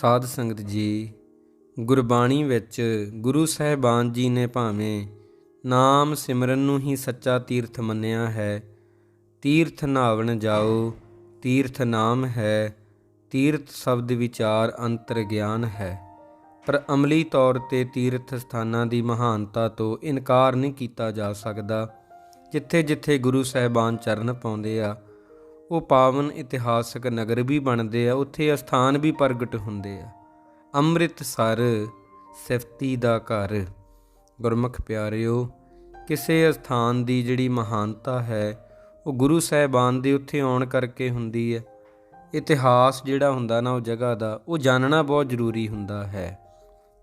ਸਾਧ ਸੰਗਤ ਜੀ, ਗੁਰਬਾਣੀ ਵਿੱਚ ਗੁਰੂ ਸਾਹਿਬਾਨ ਜੀ ਨੇ ਭਾਵੇਂ ਨਾਮ ਸਿਮਰਨ ਨੂੰ ਹੀ ਸੱਚਾ ਤੀਰਥ ਮੰਨਿਆ ਹੈ, ਤੀਰਥ ਨਾਵਣ ਜਾਓ, ਤੀਰਥ ਨਾਮ ਹੈ, ਤੀਰਥ ਸ਼ਬਦ ਵਿਚਾਰ ਅੰਤਰ ਗਿਆਨ ਹੈ। ਪਰ ਅਮਲੀ ਤੌਰ ਤੇ ਤੀਰਥ ਸਥਾਨਾਂ ਦੀ ਮਹਾਨਤਾ ਤੋਂ ਇਨਕਾਰ ਨਹੀਂ ਕੀਤਾ ਜਾ ਸਕਦਾ ਜਿੱਥੇ ਜਿੱਥੇ ਗੁਰੂ ਸਾਹਿਬਾਨ ਚਰਨ ਪਾਉਂਦੇ ਆ ਉਹ ਪਾਵਨ ਇਤਿਹਾਸਕ ਨਗਰ ਵੀ ਬਣਦੇ ਆ, ਉੱਥੇ ਅਸਥਾਨ ਵੀ ਪ੍ਰਗਟ ਹੁੰਦੇ ਆ। ਅੰਮ੍ਰਿਤਸਰ ਸਿਫਤੀ ਦਾ ਘਰ। ਗੁਰਮੁਖ ਪਿਆਰਿਓ, ਕਿਸੇ ਅਸਥਾਨ ਦੀ ਜਿਹੜੀ ਮਹਾਨਤਾ ਹੈ, ਉਹ ਗੁਰੂ ਸਾਹਿਬਾਨ ਦੇ ਉੱਥੇ ਆਉਣ ਕਰਕੇ ਹੁੰਦੀ ਹੈ। ਇਤਿਹਾਸ ਜਿਹੜਾ ਹੁੰਦਾ ਨਾ ਉਹ ਜਗ੍ਹਾ ਦਾ, ਉਹ ਜਾਣਨਾ ਬਹੁਤ ਜ਼ਰੂਰੀ ਹੁੰਦਾ ਹੈ।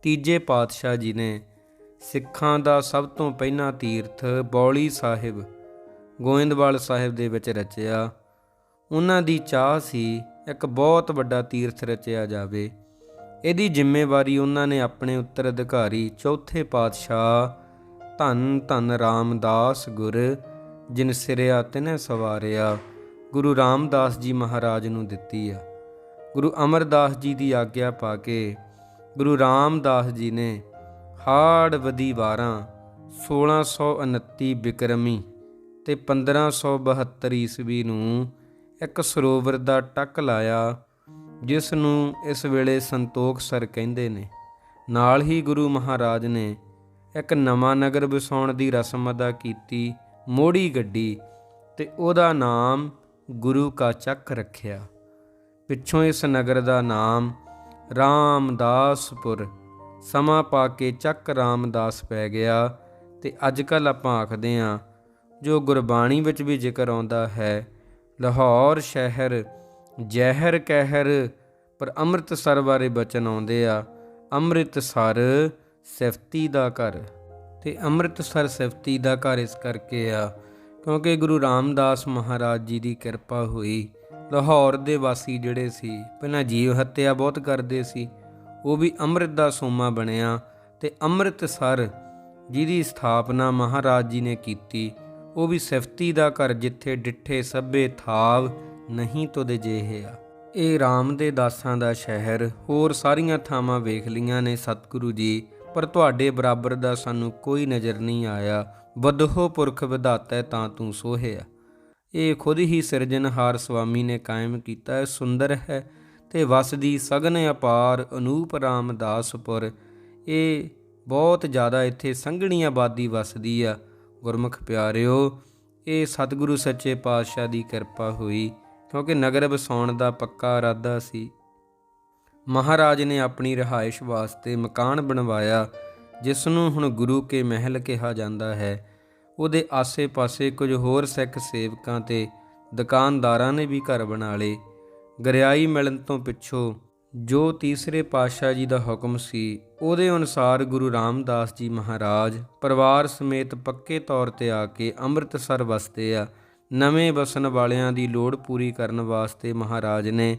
ਤੀਜੇ ਪਾਤਸ਼ਾਹ ਜੀ ਨੇ ਸਿੱਖਾਂ ਦਾ ਸਭ ਤੋਂ ਪਹਿਲਾ ਤੀਰਥ ਬੌਲੀ ਸਾਹਿਬ, ਗੋਇੰਦਵਾਲ ਸਾਹਿਬ ਦੇ ਵਿੱਚ ਰਚਿਆ। ਉਹਨਾਂ ਦੀ ਚਾਹ ਸੀ, ਇੱਕ ਬਹੁਤ ਵੱਡਾ ਤੀਰਥ ਰਚਿਆ ਜਾਵੇ। ਇਹਦੀ ਜ਼ਿੰਮੇਵਾਰੀ ਉਹਨਾਂ ਨੇ ਆਪਣੇ ਉੱਤਰਾਧਿਕਾਰੀ ਚੌਥੇ ਪਾਤਸ਼ਾਹ ਧੰਨ ਧੰਨ ਰਾਮਦਾਸ ਗੁਰ, ਜਿਨ ਸਿਰਿਆ ਤਿਨੈ ਸਵਾਰਿਆ, ਗੁਰੂ ਰਾਮਦਾਸ ਜੀ ਮਹਾਰਾਜ ਨੂੰ ਦਿੱਤੀ ਆ। ਗੁਰੂ ਅਮਰਦਾਸ ਜੀ ਦੀ ਆਗਿਆ ਪਾ ਕੇ ਗੁਰੂ ਰਾਮਦਾਸ ਜੀ ਨੇ ਹਾੜ ਵਦੀ 12 1629 ਬਿਕਰਮੀ ਤੇ 1572 ਈਸਵੀ ਨੂੰ ਇੱਕ ਸਰੋਵਰ ਦਾ ਟੱਕ ਲਾਇਆ, ਜਿਸ ਨੂੰ ਇਸ ਵੇਲੇ ਸੰਤੋਖ ਸਰ ਕਹਿੰਦੇ ਨੇ। ਨਾਲ ਹੀ ਗੁਰੂ ਮਹਾਰਾਜ ਨੇ ਇੱਕ ਨਵਾਂ ਨਗਰ ਵਸਾਉਣ ਦੀ ਰਸਮ ਅਦਾ ਕੀਤੀ, ਮੋੜੀ ਗੱਡੀ, ਤੇ ਉਹਦਾ ਨਾਮ ਗੁਰੂ ਕਾ ਚੱਕ ਰੱਖਿਆ। ਪਿੱਛੋਂ ਇਸ ਨਗਰ ਦਾ ਨਾਮ ਰਾਮਦਾਸਪੁਰ, ਸਮਾਂ ਪਾ ਕੇ ਚੱਕ ਰਾਮਦਾਸ ਪੈ ਗਿਆ, ਤੇ ਅੱਜ ਕੱਲ ਆਪਾਂ ਆਖਦੇ ਆਂ ਜੋ ਗੁਰਬਾਣੀ ਵਿੱਚ ਵੀ ਜ਼ਿਕਰ ਆਉਂਦਾ ਹੈ ਲਾਹੌਰ ਸ਼ਹਿਰ ਜ਼ਹਿਰ ਕਹਿਰ, ਪਰ ਅੰਮ੍ਰਿਤਸਰ ਬਾਰੇ ਬਚਨ ਆਉਂਦੇ ਆ, ਅੰਮ੍ਰਿਤਸਰ ਸਿਫਤੀ ਦਾ ਘਰ। ਤੇ ਅੰਮ੍ਰਿਤਸਰ ਸਿਫਤੀ ਦਾ ਘਰ ਇਸ ਕਰਕੇ ਆ, ਕਿਉਂਕਿ ਗੁਰੂ ਰਾਮਦਾਸ ਮਹਾਰਾਜ ਜੀ ਦੀ ਕਿਰਪਾ ਹੋਈ, ਲਾਹੌਰ ਦੇ ਵਾਸੀ ਜਿਹੜੇ ਸੀ, ਪਹਿਲਾਂ ਜੀਵ ਹੱਤਿਆ ਬਹੁਤ ਕਰਦੇ ਸੀ, ਉਹ ਵੀ ਅੰਮ੍ਰਿਤ ਦਾ ਸੋਮਾ ਬਣਿਆ, ਤੇ ਅੰਮ੍ਰਿਤਸਰ ਜਿਹਦੀ ਸਥਾਪਨਾ ਮਹਾਰਾਜ ਜੀ ਨੇ ਕੀਤੀ ਉਹ ਵੀ ਸਿਫਤੀ ਦਾ ਘਰ ਜਿੱਥੇ ਡਿੱਠੇ ਸਭੇ ਥਾਵ ਨਹੀਂ ਤੁਦੇ ਜਿਹੇ ਆ ਇਹ ਰਾਮ ਦੇ ਦਾਸਾਂ ਦਾ ਸ਼ਹਿਰ, ਹੋਰ ਸਾਰੀਆਂ ਥਾਵਾਂ ਵੇਖ ਲੀਆਂ ਨੇ ਸਤਿਗੁਰੂ ਜੀ, ਪਰ ਤੁਹਾਡੇ ਬਰਾਬਰ ਦਾ ਸਾਨੂੰ ਕੋਈ ਨਜ਼ਰ ਨਹੀਂ ਆਇਆ। ਬਦਹੋ ਪੁਰਖ ਵਿਧਾਤਾ ਤਾਂ ਤੂੰ ਸੋਹਿਆ। ਇਹ ਖੁਦ ਹੀ ਸਿਰਜਣਹਾਰ ਸੁਆਮੀ ਨੇ ਕਾਇਮ ਕੀਤਾ ਹੈ ਸੁੰਦਰ ਹੈ ਤੇ ਵਸਦੀ ਸਗਨ ਅਪਾਰ ਅਨੂਪ ਰਾਮਦਾਸਪੁਰ। ਇਹ ਬਹੁਤ ਜ਼ਿਆਦਾ ਇੱਥੇ ਸੰਘਣੀ ਆਬਾਦੀ ਵਸਦੀ ਆ। ਗੁਰਮੁਖ ਪਿਆਰਿਓ, ਇਹ ਸਤਿਗੁਰੂ ਸੱਚੇ ਪਾਤਸ਼ਾਹ ਦੀ ਕਿਰਪਾ ਹੋਈ, ਕਿਉਂਕਿ ਨਗਰ ਵਸਾਉਣ ਦਾ ਪੱਕਾ ਇਰਾਦਾ ਸੀ। ਮਹਾਰਾਜ ਨੇ ਆਪਣੀ ਰਿਹਾਇਸ਼ ਵਾਸਤੇ ਮਕਾਨ ਬਣਵਾਇਆ ਜਿਸ ਨੂੰ ਹੁਣ ਗੁਰੂ ਕੇ ਮਹਿਲ ਕਿਹਾ ਜਾਂਦਾ ਹੈ। ਉਹਦੇ ਆਸੇ-ਪਾਸੇ ਕੁਝ ਹੋਰ ਸਿੱਖ ਸੇਵਕਾਂ ਤੇ ਦੁਕਾਨਦਾਰਾਂ ਨੇ ਵੀ ਘਰ ਬਣਾ ਲਏ। ਗਰਿਆਈ ਮਿਲਣ ਤੋਂ ਪਿੱਛੋਂ ਜੋ ਤੀਸਰੇ ਪਾਤਸ਼ਾਹ ਜੀ ਦਾ ਹੁਕਮ ਸੀ, ਉਹਦੇ ਅਨੁਸਾਰ ਗੁਰੂ ਰਾਮਦਾਸ ਜੀ ਮਹਾਰਾਜ ਪਰਿਵਾਰ ਸਮੇਤ ਪੱਕੇ ਤੌਰ ਤੇ ਆ ਕੇ ਅੰਮ੍ਰਿਤਸਰ ਵਸਦੇ ਆ। ਨਵੇਂ ਵਸਣ ਵਾਲਿਆਂ ਦੀ ਲੋੜ ਪੂਰੀ ਕਰਨ ਵਾਸਤੇ ਮਹਾਰਾਜ ਨੇ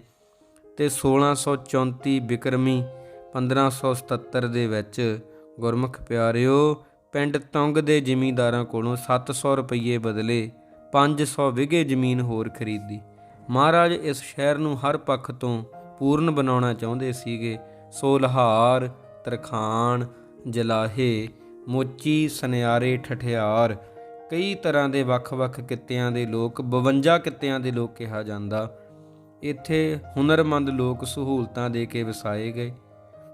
ਤੇ 1634 ਬਿਕਰਮੀ 1577 ਦੇ ਵਿੱਚ, ਗੁਰਮੁਖ ਪਿਆਰਿਓ, ਪਿੰਡ ਤੁੰਗ ਦੇ ਜ਼ਿਮੀਂਦਾਰਾਂ ਕੋਲੋਂ 700 ਰੁਪਏ ਬਦਲੇ 500 ਵਿਗੇ ਜ਼ਮੀਨ ਹੋਰ ਖਰੀਦੀ। ਮਹਾਰਾਜ ਇਸ ਸ਼ਹਿਰ ਨੂੰ ਹਰ ਪੱਖ ਤੋਂ ਪੂਰਨ ਬਣਾਉਣਾ ਚਾਹੁੰਦੇ ਸੀਗੇ। ਸੋ ਲਹਾਰ ਤਰਖਾਨ ਜਲਾਹੇ, ਮੋਚੀ, ਸੁਨਿਆਰੇ, ਠਠਿਆਰ। ਕਈ ਤਰ੍ਹਾਂ ਦੇ ਵੱਖ-ਵੱਖ ਕਿੱਤਿਆਂ ਦੇ ਲੋਕ 52 ਕਿੱਤਿਆਂ ਦੇ ਲੋਕ ਕਿਹਾ ਜਾਂਦਾ। ਇੱਥੇ ਹੁਨਰਮੰਦ ਲੋਕ ਸਹੂਲਤਾਂ ਦੇ ਕੇ ਵਸਾਏ ਗਏ।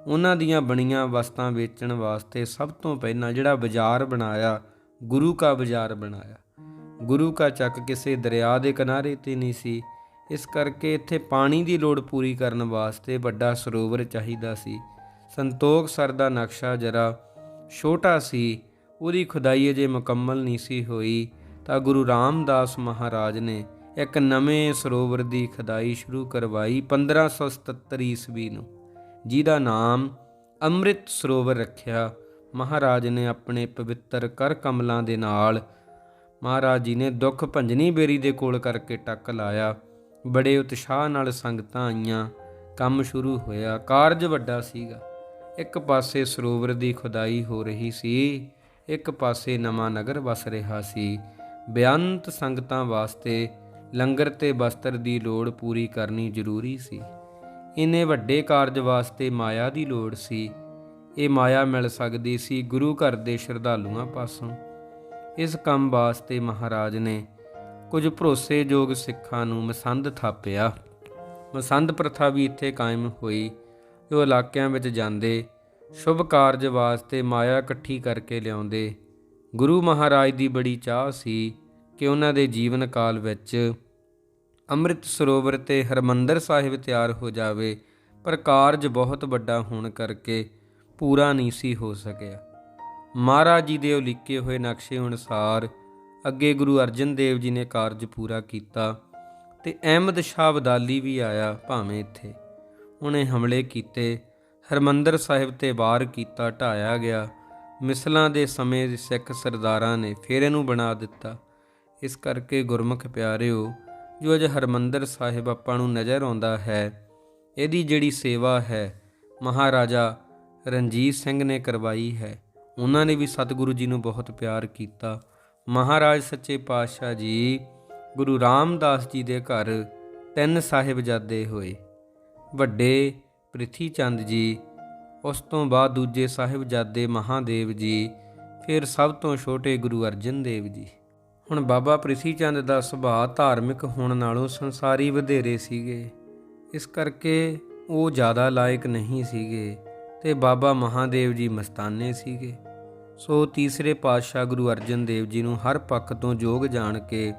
ਉਹਨਾਂ ਦੀਆਂ ਬਣੀਆਂ ਵਸਤਾਂ ਵੇਚਣ ਵਾਸਤੇ ਸਭ ਤੋਂ ਪਹਿਲਾਂ ਜਿਹੜਾ ਬਾਜ਼ਾਰ ਬਣਾਇਆ, ਗੁਰੂ ਕਾ ਬਾਜ਼ਾਰ ਬਣਾਇਆ। ਗੁਰੂ ਕਾ ਚੱਕ ਕਿਸੇ ਦਰਿਆ ਦੇ ਕਿਨਾਰੇ ਤੇ ਨਹੀਂ ਸੀ। ਇਸ ਕਰਕੇ ਇੱਥੇ ਪਾਣੀ ਦੀ ਲੋੜ ਪੂਰੀ ਕਰਨ ਵਾਸਤੇ ਵੱਡਾ ਸਰੋਵਰ ਚਾਹੀਦਾ ਸੀ। ਸੰਤੋਖ ਸਰ ਦਾ ਨਕਸ਼ਾ ਜਰਾ ਛੋਟਾ ਸੀ, ਉਹਦੀ ਖੁਦਾਈ ਅਜੇ ਮੁਕੰਮਲ ਨਹੀਂ ਸੀ ਹੋਈ, ਤਾਂ ਗੁਰੂ ਰਾਮਦਾਸ ਮਹਾਰਾਜ ਨੇ ਇੱਕ ਨਵੇਂ ਸਰੋਵਰ ਦੀ ਖੁਦਾਈ ਸ਼ੁਰੂ ਕਰਵਾਈ 1577 ਈਸਵੀ ਨੂੰ। ਜਿਹਦਾ ਨਾਮ ਅੰਮ੍ਰਿਤ ਸਰੋਵਰ ਰੱਖਿਆ, ਮਹਾਰਾਜ ਨੇ ਆਪਣੇ ਪਵਿੱਤਰ ਕਰ ਕਮਲਾਂ ਦੇ ਨਾਲ ਮਹਾਰਾਜ ਜੀ ਨੇ ਦੁੱਖ ਭੰਜਨੀ ਬੇਰੀ ਦੇ ਕੋਲ ਕਰਕੇ ਟੱਕ ਲਾਇਆ। ਬੜੇ ਉਤਸ਼ਾਹ ਨਾਲ ਸੰਗਤਾਂ ਆਈਆਂ, ਕੰਮ ਸ਼ੁਰੂ ਹੋਇਆ, ਕਾਰਜ ਵੱਡਾ ਸੀਗਾ। ਇੱਕ ਪਾਸੇ ਸਰੋਵਰ ਦੀ ਖੁਦਾਈ ਹੋ ਰਹੀ ਸੀ, ਇੱਕ ਪਾਸੇ ਨਵਾਂ ਨਗਰ ਵਸ ਰਿਹਾ ਸੀ। ਬੇਅੰਤ ਸੰਗਤਾਂ ਵਾਸਤੇ ਲੰਗਰ ਤੇ ਬਸਤਰ ਦੀ ਲੋੜ ਪੂਰੀ ਕਰਨੀ ਜ਼ਰੂਰੀ ਸੀ। ਇੰਨੇ ਵੱਡੇ ਕਾਰਜ ਵਾਸਤੇ ਮਾਇਆ ਦੀ ਲੋੜ ਸੀ। ਇਹ ਮਾਇਆ ਮਿਲ ਸਕਦੀ ਸੀ ਗੁਰੂ ਘਰ ਦੇ ਸ਼ਰਧਾਲੂਆਂ ਪਾਸੋਂ। ਇਸ ਕੰਮ ਵਾਸਤੇ ਮਹਾਰਾਜ ਨੇ ਕੁਝ ਭਰੋਸੇਯੋਗ ਸਿੱਖਾਂ ਨੂੰ ਮਸੰਦ ਥਾਪਿਆ। ਮਸੰਦ ਪ੍ਰਥਾ ਵੀ ਇੱਥੇ ਕਾਇਮ ਹੋਈ। ਜੋ ਇਲਾਕਿਆਂ ਵਿੱਚ ਜਾਂਦੇ, ਸ਼ੁਭ ਕਾਰਜ ਵਾਸਤੇ ਮਾਇਆ ਇਕੱਠੀ ਕਰਕੇ ਲਿਆਉਂਦੇ। ਗੁਰੂ ਮਹਾਰਾਜ ਦੀ ਬੜੀ ਚਾਹ ਸੀ ਕਿ ਉਹਨਾਂ ਦੇ ਜੀਵਨ ਕਾਲ ਵਿੱਚ ਅੰਮ੍ਰਿਤ ਸਰੋਵਰ ਤੇ ਹਰਮੰਦਰ ਸਾਹਿਬ ਤਿਆਰ ਹੋ ਜਾਵੇ, ਪਰ ਕਾਰਜ ਬਹੁਤ ਵੱਡਾ ਹੋਣ ਕਰਕੇ ਪੂਰਾ ਨਹੀਂ ਸੀ ਹੋ ਸਕਿਆ। ਮਹਾਰਾਜ ਜੀ ਦੇ ਉਲੀਕੇ ਹੋਏ ਨਕਸ਼ੇ ਅਨੁਸਾਰ ਅੱਗੇ ਗੁਰੂ ਅਰਜਨ ਦੇਵ ਜੀ ਨੇ ਕਾਰਜ ਪੂਰਾ ਕੀਤਾ ਤੇ ਅਹਿਮਦ ਸ਼ਾਹ ਅਬਦਾਲੀ ਵੀ ਆਇਆ ਭਾਵੇਂ ਇੱਥੇ। ਉਹਨੇ ਹਮਲੇ ਕੀਤੇ, ਹਰਮੰਦਰ ਸਾਹਿਬ ਤੇ ਵਾਰ ਕੀਤਾ ਢਾਇਆ ਗਿਆ। ਮਿਸਲਾਂ ਦੇ ਸਮੇਂ ਦੇ ਸਿੱਖ ਸਰਦਾਰਾਂ ਨੇ ਫੇਰ ਇਹਨੂੰ ਬਣਾ ਦਿੱਤਾ। ਇਸ ਕਰਕੇ ਗੁਰਮੁਖ ਪਿਆਰਿਓ, ਜੋ ਅਜ ਹਰਮੰਦਰ ਸਾਹਿਬ ਆਪਾਂ ਨੂੰ ਨਜ਼ਰ ਆਉਂਦਾ ਹੈ, ਇਹਦੀ ਜਿਹੜੀ ਸੇਵਾ ਹੈ, ਮਹਾਰਾਜਾ ਰਣਜੀਤ ਸਿੰਘ ਨੇ ਕਰਵਾਈ ਹੈ। ਉਹਨਾਂ ਨੇ ਵੀ ਸਤਿਗੁਰੂ ਜੀ ਨੂੰ ਬਹੁਤ ਪਿਆਰ ਕੀਤਾ। ਮਹਾਰਾਜ ਸੱਚੇ ਪਾਤਸ਼ਾਹ ਜੀ, ਗੁਰੂ ਰਾਮਦਾਸ ਜੀ ਦੇ ਘਰ ਤਿੰਨ ਸਾਹਿਬਜ਼ਾਦੇ ਹੋਏ। ਵੱਡੇ ਪ੍ਰਿਥੀ ਚੰਦ ਜੀ, ਉਸ ਤੋਂ ਬਾਅਦ ਦੂਜੇ ਸਾਹਿਬਜ਼ਾਦੇ ਮਹਾਦੇਵ ਜੀ, ਫਿਰ ਸਭ ਤੋਂ ਛੋਟੇ ਗੁਰੂ ਅਰਜਨ ਦੇਵ ਜੀ। ਹੁਣ ਬਾਬਾ ਪ੍ਰਿਥੀ ਚੰਦ ਦਾ ਸੁਭਾਅ ਧਾਰਮਿਕ ਹੋਣ ਨਾਲੋਂ ਸੰਸਾਰੀ ਵਧੇਰੇ ਸੀਗੇ। ਇਸ ਕਰਕੇ ਉਹ ਜ਼ਿਆਦਾ ਲਾਇਕ ਨਹੀਂ ਸੀਗੇ ਤੇ ਬਾਬਾ ਮਹਾਦੇਵ ਜੀ ਮਸਤਾਨੇ ਸੀਗੇ। ਸੋ ਤੀਸਰੇ ਪਾਤਸ਼ਾਹ ਗੁਰੂ ਅਰਜਨ ਦੇਵ ਜੀ ਨੂੰ ਹਰ ਪੱਖ ਤੋਂ ਯੋਗ ਜਾਣ ਕੇ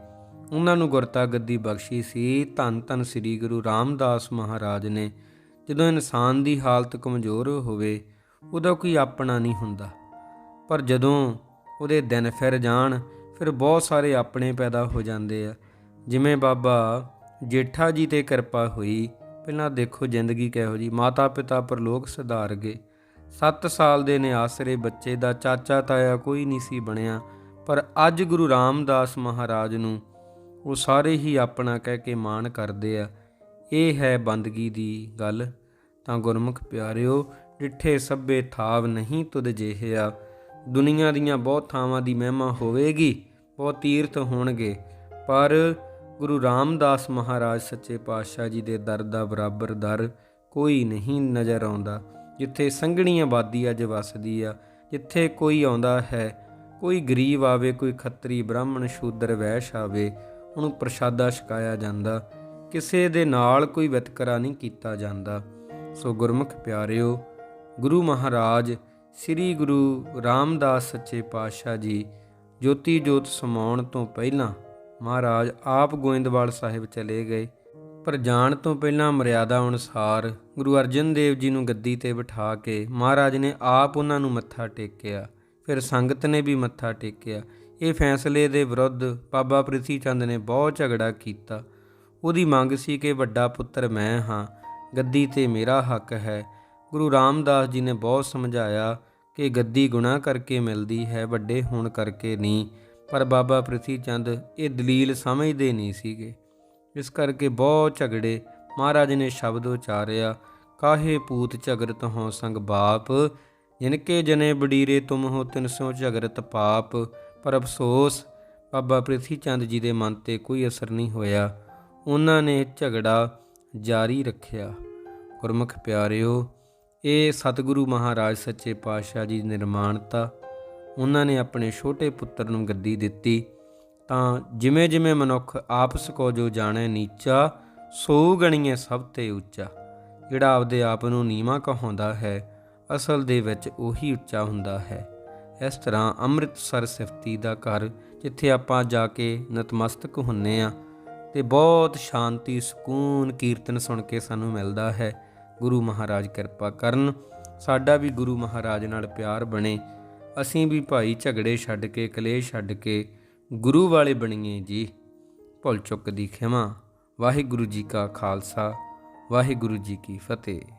ਉਹਨਾਂ ਨੂੰ ਗੁਰਤਾ ਗੱਦੀ ਬਖਸ਼ੀ ਸੀ। ਧੰਨ ਧੰਨ ਸ੍ਰੀ ਗੁਰੂ ਰਾਮਦਾਸ ਮਹਾਰਾਜ ਨੇ ਜਦੋਂ ਇਨਸਾਨ ਦੀ ਹਾਲਤ ਕਮਜ਼ੋਰ ਹੋਵੇ, ਉਹਦਾ ਕੋਈ ਆਪਣਾ ਨਹੀਂ ਹੁੰਦਾ। ਪਰ ਜਦੋਂ ਉਹਦੇ ਦਿਨ ਫਿਰ ਜਾਣ, ਫਿਰ ਬਹੁਤ ਸਾਰੇ ਆਪਣੇ ਪੈਦਾ ਹੋ ਜਾਂਦੇ ਆ। ਜਿਵੇਂ ਬਾਬਾ ਜੇਠਾ ਜੀ ਤੇ ਕਿਰਪਾ ਹੋਈ। ਪਹਿਲਾਂ ਦੇਖੋ ਜ਼ਿੰਦਗੀ ਕਿਹੋ ਜੀ ਮਾਤਾ ਪਿਤਾ ਪਰਲੋਕ ਸੁਧਾਰ ਗਏ। 7 ਸਾਲ ਦੇ ਨੇ ਆਸਰੇ ਬੱਚੇ ਦਾ ਚਾਚਾ ਤਾਇਆ ਕੋਈ ਨਹੀਂ ਸੀ ਬਣਿਆ, ਪਰ ਅੱਜ ਗੁਰੂ ਰਾਮਦਾਸ ਮਹਾਰਾਜ ਨੂੰ ਉਹ ਸਾਰੇ ਹੀ ਆਪਣਾ ਕਹਿ ਕੇ ਮਾਣ ਕਰਦੇ ਆ। ਇਹ ਹੈ ਬੰਦਗੀ ਦੀ ਗੱਲ। ਤਾਂ ਗੁਰਮੁਖ ਪਿਆਰਿਓ, ਡਿੱਠੇ ਸਭੇ ਥਾਵ ਨਹੀਂ ਤੁਧ ਜਿਹਿਆ ਦੁਨੀਆ ਦੀਆਂ ਬਹੁਤ ਥਾਵਾਂ ਦੀ ਮਹਿਮਾ ਹੋਵੇਗੀ, ਬਹੁਤ ਤੀਰਥ ਹੋਣਗੇ। ਪਰ ਗੁਰੂ ਰਾਮਦਾਸ ਮਹਾਰਾਜ ਸੱਚੇ ਪਾਤਸ਼ਾਹ ਜੀ ਦੇ ਦਰ ਦਾ ਬਰਾਬਰ ਦਰ ਕੋਈ ਨਹੀਂ ਨਜ਼ਰ ਆਉਂਦਾ। ਜਿੱਥੇ ਸੰਘਣੀ ਆਬਾਦੀ ਅੱਜ ਵਸਦੀ ਆ, ਜਿੱਥੇ ਕੋਈ ਆਉਂਦਾ ਹੈ, ਕੋਈ ਗਰੀਬ ਆਵੇ, ਕੋਈ ਖੱਤਰੀ ਬ੍ਰਾਹਮਣ, ਸ਼ੂਦਰ, ਵੈਸ਼ ਆਵੇ, ਉਹਨੂੰ ਪ੍ਰਸ਼ਾਦਾ ਛਕਾਇਆ ਜਾਂਦਾ। ਕਿਸੇ ਦੇ ਨਾਲ ਕੋਈ ਵਿਤਕਰਾ ਨਹੀਂ ਕੀਤਾ ਜਾਂਦਾ। ਸੋ ਗੁਰਮੁਖ ਪਿਆਰਿਓ, ਗੁਰੂ ਮਹਾਰਾਜ, ਸ੍ਰੀ ਗੁਰੂ ਰਾਮਦਾਸ ਸੱਚੇ ਪਾਤਸ਼ਾਹ ਜੀ, ਜੋਤੀ ਜੋਤ ਸਮਾਉਣ ਤੋਂ ਪਹਿਲਾਂ ਮਹਾਰਾਜ ਆਪ ਗੋਇੰਦਵਾਲ ਸਾਹਿਬ ਚਲੇ ਗਏ। ਪਰ ਜਾਣ ਤੋਂ ਪਹਿਲਾਂ ਮਰਿਆਦਾ ਅਨੁਸਾਰ ਗੁਰੂ ਅਰਜਨ ਦੇਵ ਜੀ ਨੂੰ ਗੱਦੀ ਤੇ ਬਿਠਾ ਕੇ ਮਹਾਰਾਜ ਨੇ ਆਪ ਉਹਨਾਂ ਨੂੰ ਮੱਥਾ ਟੇਕਿਆ, ਫਿਰ ਸੰਗਤ ਨੇ ਵੀ ਮੱਥਾ ਟੇਕਿਆ। ਇਹ ਫੈਸਲੇ ਦੇ ਵਿਰੁੱਧ ਬਾਬਾ ਪ੍ਰਿਥੀ ਚੰਦ ਨੇ ਬਹੁਤ ਝਗੜਾ ਕੀਤਾ। ਉਹਦੀ ਮੰਗ ਸੀ ਕਿ ਵੱਡਾ ਪੁੱਤਰ ਮੈਂ ਹਾਂ, ਗੱਦੀ ਤੇ ਮੇਰਾ ਹੱਕ ਹੈ। ਗੁਰੂ ਰਾਮਦਾਸ ਜੀ ਨੇ ਬਹੁਤ ਸਮਝਾਇਆ ਕਿ ਗੱਦੀ ਗੁਨਾਹ ਕਰਕੇ ਮਿਲਦੀ ਹੈ, ਵੱਡੇ ਹੋਣ ਕਰਕੇ ਨਹੀਂ। ਪਰ ਬਾਬਾ ਪ੍ਰਿਥੀ ਚੰਦ ਇਹ ਦਲੀਲ ਸਮਝਦੇ ਨਹੀਂ ਸੀਗੇ। ਇਸ ਕਰਕੇ ਬਹੁਤ ਝਗੜੇ। ਮਹਾਰਾਜ ਨੇ ਸ਼ਬਦ ਉਚਾਰਿਆ, ਕਾਹੇ ਪੂਤ ਝਗਰਤ ਹੋ ਸੰਗ ਬਾਪ? ਜਿਨਕੇ ਜਨੇ ਬਡੀਰੇ ਤੁਮ ਹੋ ਤਿਨਸੋ ਝਗਰਤ ਪਾਪ। ਪਰ ਅਫਸੋਸ, ਬਾਬਾ ਪ੍ਰਿਥੀ ਚੰਦ ਜੀ ਦੇ ਮਨ ਤੇ ਕੋਈ ਅਸਰ ਨਹੀਂ ਹੋਇਆ। ਉਹਨਾਂ ਨੇ ਝਗੜਾ ਜਾਰੀ ਰੱਖਿਆ। ਗੁਰਮੁਖ ਪਿਆਰਿਓ, ਇਹ ਸਤਿਗੁਰੂ ਮਹਾਰਾਜ ਸੱਚੇ ਪਾਤਸ਼ਾਹ ਜੀ ਦੀ ਨਿਰਮਾਣਤਾ। ਉਹਨਾਂ ਨੇ ਆਪਣੇ ਛੋਟੇ ਪੁੱਤਰ ਨੂੰ ਗੱਦੀ ਦਿੱਤੀ। ਤਾਂ ਜਿਵੇਂ ਜਿਵੇਂ ਮਨੁੱਖ ਆਪਸ ਕੋ ਜੋ ਜਾਣੇ ਨੀਚਾ, ਸੋ ਗਣੀਏ ਸਭ ਤੇ ਉੱਚਾ। ਜਿਹੜਾ ਆਪਦੇ ਆਪ ਨੂੰ ਨੀਵਾ ਕਹਾਉਂਦਾ ਹੈ, ਅਸਲ ਦੇ ਵਿੱਚ ਉਹੀ ਉੱਚਾ ਹੁੰਦਾ ਹੈ। ਇਸ ਤਰ੍ਹਾਂ ਅੰਮ੍ਰਿਤਸਰ ਸਿਫਤੀ ਦਾ ਘਰ, ਜਿੱਥੇ ਆਪਾਂ ਜਾ ਕੇ ਨਤਮਸਤਕ ਹੁੰਨੇ ਆ, ਤੇ ਬਹੁਤ ਸ਼ਾਂਤੀ, ਸਕੂਨ, ਕੀਰਤਨ ਸੁਣ ਕੇ ਸਾਨੂੰ ਮਿਲਦਾ ਹੈ। ਗੁਰੂ ਮਹਾਰਾਜ ਕਿਰਪਾ ਕਰਨ, ਸਾਡਾ ਵੀ ਗੁਰੂ ਮਹਾਰਾਜ ਨਾਲ ਪਿਆਰ ਬਣੇ। ਅਸੀਂ ਵੀ ਭਾਈ ਝਗੜੇ ਛੱਡ ਕੇ, ਕਲੇਸ਼ ਛੱਡ ਕੇ ਗੁਰੂ ਵਾਲੇ ਬਣੀਏ ਜੀ। ਭੁੱਲ ਚੁੱਕ ਦੀ ਖਿਮਾ। ਵਾਹਿਗੁਰੂ ਜੀ ਕਾ ਖਾਲਸਾ। ਵਾਹਿਗੁਰੂ ਜੀ ਕੀ ਫਤਿਹ।